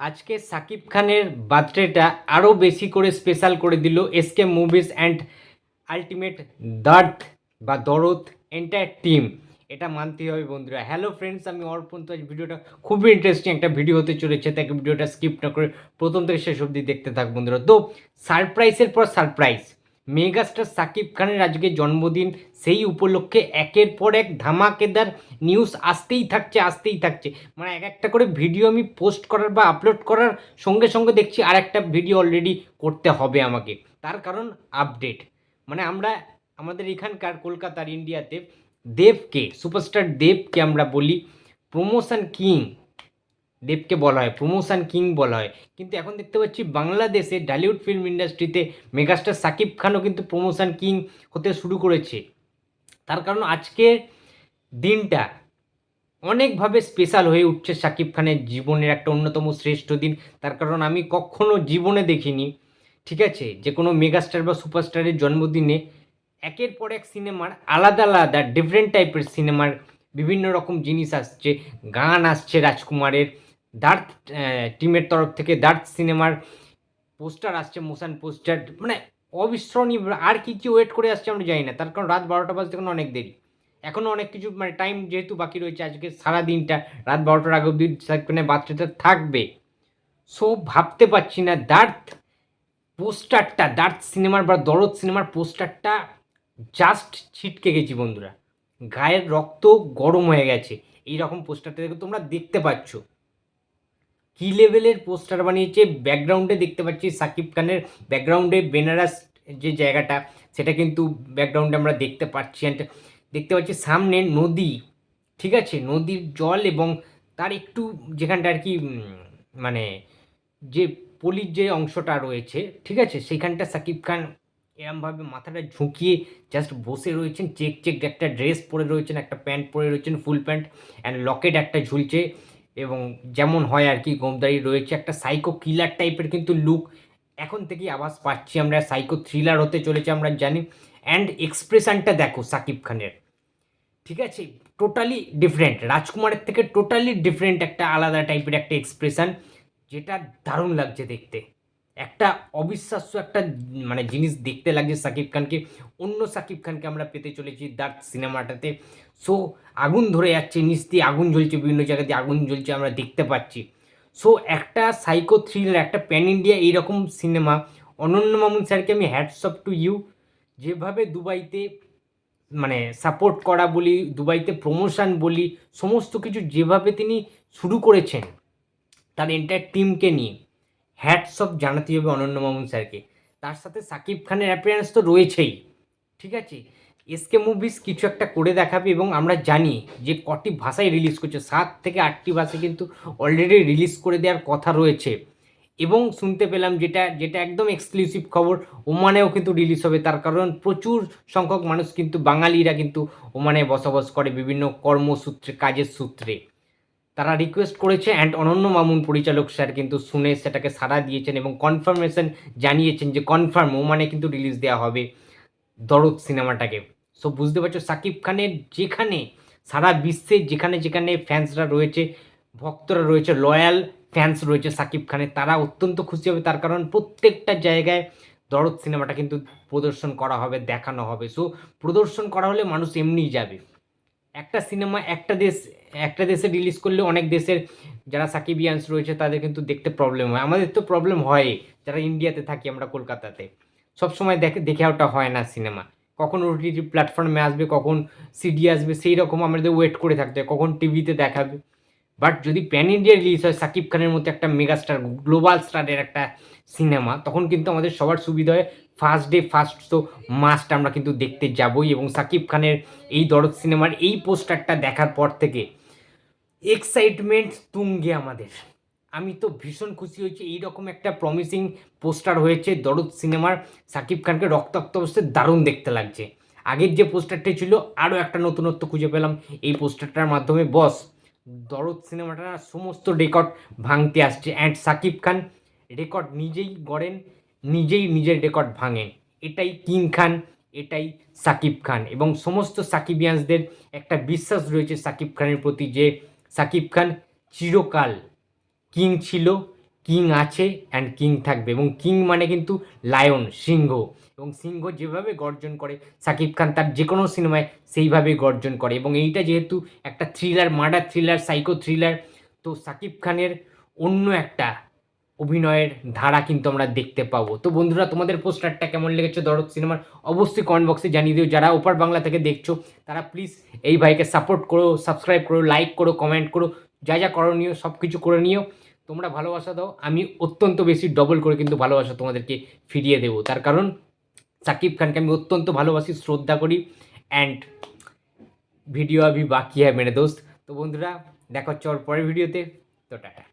আজকে সাকিব খানের বার্থডেটা আরও বেশি করে স্পেশাল করে দিল এসকে মুভিস অ্যান্ড আলটিমেট দার্থ বা দরদ এন্টায়ার টিম এটা মানতেই হবে বন্ধুরা। হ্যালো ফ্রেন্ডস আমি অর্পণ। তো ভিডিওটা খুবই ইন্টারেস্টিং একটা ভিডিও হতে চলেছে তাকে ভিডিওটা স্কিপ না করে প্রথম থেকে শেষ অবধি দেখতে থাক বন্ধুরা। তো সারপ্রাইজের পর সারপ্রাইজ মেগাস্টার সাকিব খানের আজকে জন্মদিন। সেই উপলক্ষে একের পর এক ধামাকেদার নিউজ আসতেই থাকছে আসতেই থাকছে। মানে এক একটা করে ভিডিও আমি পোস্ট করার বা আপলোড করার সঙ্গে সঙ্গে দেখছি আর একটা ভিডিও অলরেডি করতে হবে আমাকে। তার কারণ আপডেট মানে আমরা, আমাদের এখানকার কলকাতার ইন্ডিয়াতে দেবকে সুপারস্টার দেবকে আমরা বলি প্রমোশন কিং দেবকে বলা হয়, প্রমোশন কিং বলা হয়। কিন্তু এখন দেখতে পাচ্ছি বাংলাদেশে ডালিউড ফিল্ম ইন্ডাস্ট্রিতে মেগাস্টার সাকিব খানও কিন্তু প্রমোশন কিং হতে শুরু করেছে। তার কারণ আজকের দিনটা অনেকভাবে স্পেশাল হয়ে উঠছে সাকিব খানের জীবনের একটা অন্যতম শ্রেষ্ঠ দিন। তার কারণ আমি কখনো জীবনে দেখিনি, ঠিক আছে? যে কোনো মেগাস্টার বা সুপারস্টারের জন্মদিনে একের পর এক সিনেমার আলাদা আলাদা ডিফারেন্ট টাইপের সিনেমার বিভিন্ন রকম জিনিস আসছে। গান আসছে রাজকুমারের দার্থ টিমের তরফ থেকে দার্থ সিনেমার পোস্টার আসছে মোশন পোস্টার মানে অবিস্মরণীয় আর কি কি ওয়েট করে আসছে আমরা জানি না। তার কারণ রাত বারোটা বাজতে এখন অনেক দেরি। এখনও অনেক কিছু মানে টাইম যেহেতু বাকি রয়েছে, আজকে সারা দিনটা রাত বারোটার আগে অব্দি মানে বাচ্চাটা থাকবে। সো ভাবতে পারছি না দার্থ পোস্টারটা দার্থ সিনেমার বা দরদ সিনেমার পোস্টারটা জাস্ট ছিটকে গেছি বন্ধুরা। গায়ের রক্ত গরম হয়ে গেছে। এই রকম পোস্টারটা দেখে তোমরা দেখতে পাচ্ছ। কি লেভেলের পোস্টার বানিয়েছে? ব্যাকগ্রাউন্ডে দেখতে পাচ্ছি সাকিব খানের ব্যাকগ্রাউন্ডে বেনারস যে জায়গাটা, সেটা কিন্তু ব্যাকগ্রাউন্ডে আমরা দেখতে পাচ্ছি। And দেখতে পাচ্ছি সামনে নদী, ঠিক আছে? নদীর জল এবং তার একটু যেখানটা আর কি মানে যে পলির যে অংশটা রয়েছে, ঠিক আছে? সেইখানটা সাকিব খান এরমভাবে মাথাটা ঝুঁকিয়ে জাস্ট বসে রয়েছেন। চেক চেক, একটা ড্রেস পরে রয়েছেন, একটা প্যান্ট পরে রয়েছেন, ফুল প্যান্ট অ্যান্ড লকেট একটা ঝুলছে। এবং যেমন হয় আর কি গোমদারি রয়েছে একটা সাইকো কিলার টাইপের কিন্তু লুক এখন থেকেই আওয়াজ পাচ্ছি আমরা সাইকো থ্রিলার হতে চলেছে আমরা জানি। অ্যান্ড এক্সপ্রেশনটা দেখো সাকিব খানের। ঠিক আছে? টোটালি ডিফারেন্ট রাজকুমারের থেকে টোটালি ডিফারেন্ট একটা আলাদা টাইপের একটা এক্সপ্রেশন যেটা দারুণ লাগছে দেখতে। একটা অবিশ্বাস্য একটা মানে জিনিস দেখতে লাগছে সাকিব খানকে। অন্য সাকিব খানকে আমরা পেতে চলেছি দার্থ সিনেমাটাতে। সো আগুন ধরে যাচ্ছে, নিচ দিয়ে আগুন জ্বলছে, বিভিন্ন জায়গাতে আগুন জ্বলছে আমরা দেখতে পাচ্ছি। সো একটা সাইকো থ্রিলার একটা প্যান ইন্ডিয়া এইরকম সিনেমা অনন্য মামুন স্যারকে আমি হ্যাটস অফ টু ইউ যেভাবে দুবাইতে মানে সাপোর্ট করা বলি, দুবাইতে প্রমোশন বলি, সমস্ত কিছু যেভাবে তিনি শুরু করেছেন, তার এন্টায়ার টিমকে নিয়ে। হ্যাটস অফ জানাতে হবে অনন্য মামুন স্যারকে তার সাথে সাকিব খানের অ্যাপিয়ারেন্স তো রয়েছেই। ঠিক আছে? এসকে মুভিস কিছু একটা করে দেখাবে এবং আমরা জানি যে কটি ভাষায় রিলিজ করছে। সাত থেকে আটটি ভাষায় কিন্তু অলরেডি রিলিজ করে দেওয়ার কথা রয়েছে। এবং শুনতে পেলাম যেটা যেটা একদম এক্সক্লুসিভ খবর, ওমানেও কিন্তু রিলিজ হবে। তার কারণ প্রচুর সংখ্যক মানুষ কিন্তু, বাঙালিরা কিন্তু ওমানে বসবাস করে বিভিন্ন কর্মসূত্রে, কাজের সূত্রে। তারা রিকোয়েস্ট করেছে অ্যান্ড অনন্য মামুন পরিচালক স্যার কিন্তু শুনে সেটাকে সাড়া দিয়েছেন এবং কনফার্মেশন জানিয়েছেন যে কনফার্ম ওমানে কিন্তু রিলিজ দেওয়া হবে দরদ সিনেমাটাকে। সো বুঝতে পারছ, সাকিব খানের যেখানে সারা বিশ্বে যেখানে যেখানে ফ্যান্সরা রয়েছে, ভক্তরা রয়েছে লয়াল ফ্যান্স রয়েছে সাকিব খানের, তারা অত্যন্ত খুশি হবে। তার কারণ প্রত্যেকটা জায়গায় দরদ সিনেমাটা কিন্তু প্রদর্শন করা হবে, দেখানো হবে। সো প্রদর্শন করা হলে মানুষ এমনিই যাবে। একটা সিনেমা একটা দেশ, একটা দেশে রিলিজ করলে অনেক দেশের যারা সাকিবিয়ান্স রয়েছে তাদের কিন্তু দেখতে প্রবলেম হয়। আমাদের তো প্রবলেম হয়, যারা ইন্ডিয়াতে থাকি আমরা কলকাতাতে। সব সময় দেখে দেখে ওটা হয় না সিনেমা। কখন ওটিটি প্ল্যাটফর্মে আসবে, কখন সিডি আসবে সেই রকম আমাদের ওয়েট করে থাকতে হয়, কখন টিভিতে দেখাবে। বাট যদি প্যান ইন্ডিয়া রিলিজ হয় সাকিব খানের মতো একটা মেগাস্টার গ্লোবাল স্টারের একটা সিনেমা তখন কিন্তু আমাদের সবার সুবিধা হয় first day first show must আমরা কিন্তু দেখতে যাবই। এবং সাকিব খানের এই দরদ সিনেমার এই পোস্টারটা দেখার পর থেকে এক্সাইটমেন্ট তুঙ্গে আমাদের। আমি তো ভীষণ খুশি হয়েছি, এইরকম একটা প্রমিসিং পোস্টার হয়েছে দরদ সিনেমার সাকিব খানকে রক্তাক্ত অবস্থায় দারুণ দেখতে লাগছে। আগের যে পোস্টারটি ছিল আরও একটা নতুনত্ব খুঁজে পেলাম। এই পোস্টারটার মাধ্যমে বস দরদ সিনেমাটা সমস্ত রেকর্ড ভাঙতে আসছে। অ্যান্ড সাকিব খান রেকর্ড নিজেই গড়েন, নিজেই নিজের রেকর্ড ভাঙেন। এটাই কিং খান, এটাই সাকিব খান। এবং সমস্ত সাকিবিয়ান্সদের একটা বিশ্বাস রয়েছে সাকিব খানের প্রতি যে সাকিব খান চিরকাল কিং ছিল। কিং আছে অ্যান্ড কিং থাকবে এবং কিং মানে কিন্তু লায়ন সিংহ এবং সিংহ যেভাবে গর্জন করে, সাকিব খান তার যে কোনো সিনেমায় সেইভাবে গর্জন করে এবং এইটা যেহেতু একটা thriller murder thriller psycho thriller তো সাকিব খানের অন্য একটা অভিনয়ের ধারা কিন্তু আমরা দেখতে পাবো। তো বন্ধুরা, তোমাদের পোস্টারটা কেমন লেগেছে দরদ সিনেমার অবশ্যই কমেন্ট বক্সে জানিয়ে দিও। যারা ওপার বাংলা থেকে দেখছ, তারা প্লিজ এই ভাইকে সাপোর্ট করো সাবস্ক্রাইব করো লাইক করো কমেন্ট করো, যা যা করণীয় সব কিছু করে নিও। তোমরা ভালোবাসা দাও। আমি অত্যন্ত বেশি ডবল করে কিন্তু ভালোবাসা তোমাদেরকে ফিরিয়ে দেবো। তার কারণ সাকিব খানকে আমি অত্যন্ত ভালোবাসি, শ্রদ্ধা করি অ্যান্ড ভিডিও আমি বাকি হ্যাঁ মেরে দোস্ত। তো বন্ধুরা, দেখা হচ্ছে ওর পরের ভিডিওতে তো টাটা।